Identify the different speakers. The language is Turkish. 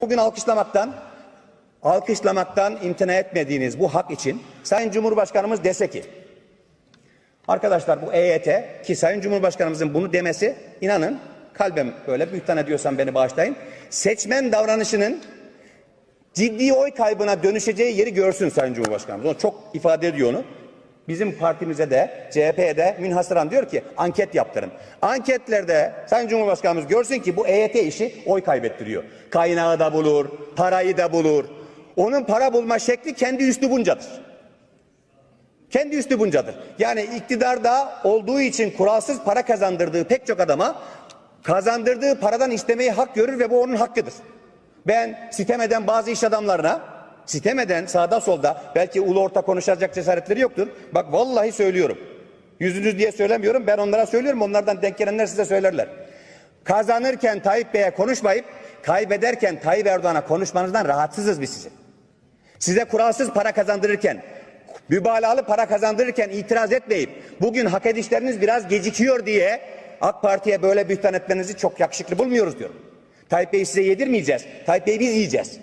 Speaker 1: Bugün alkışlamaktan, alkışlamaktan imtina etmediğiniz bu hak için Sayın Cumhurbaşkanımız dese ki, arkadaşlar bu EYT ki Sayın Cumhurbaşkanımızın bunu demesi inanın kalbim böyle büyükten ediyorsam beni bağışlayın. Seçmen davranışının ciddi oy kaybına dönüşeceği yeri görsün Sayın Cumhurbaşkanımız. O çok ifade ediyor onu. Bizim partimize de CHP'ye de münhasıran diyor ki anket yaptırın. Anketlerde Sayın Cumhurbaşkanımız görsün ki bu EYT işi oy kaybettiriyor. Kaynağı da bulur, parayı da bulur. Onun para bulma şekli kendi üslubuncadır. Kendi üslubuncadır. Yani iktidarda olduğu için kuralsız para kazandırdığı pek çok adama kazandırdığı paradan istemeyi hak görür ve bu onun hakkıdır. Ben sitem eden bazı iş adamlarına sitem eden sağda solda belki ulu orta konuşacak cesaretleri yoktur. Bak vallahi söylüyorum. Yüzünüz diye söylemiyorum. Ben onlara söylüyorum. Onlardan denk gelenler size söylerler. Kazanırken Tayyip Bey'e konuşmayıp kaybederken Tayyip Erdoğan'a konuşmanızdan rahatsızız biz sizin. Size kuralsız para kazandırırken, mübalağalı para kazandırırken itiraz etmeyip bugün hak edişleriniz biraz gecikiyor diye AK Parti'ye böyle bühtan etmenizi çok yakışıklı bulmuyoruz diyorum. Tayyip Bey'i size yedirmeyeceğiz. Tayyip Bey'i biz yiyeceğiz.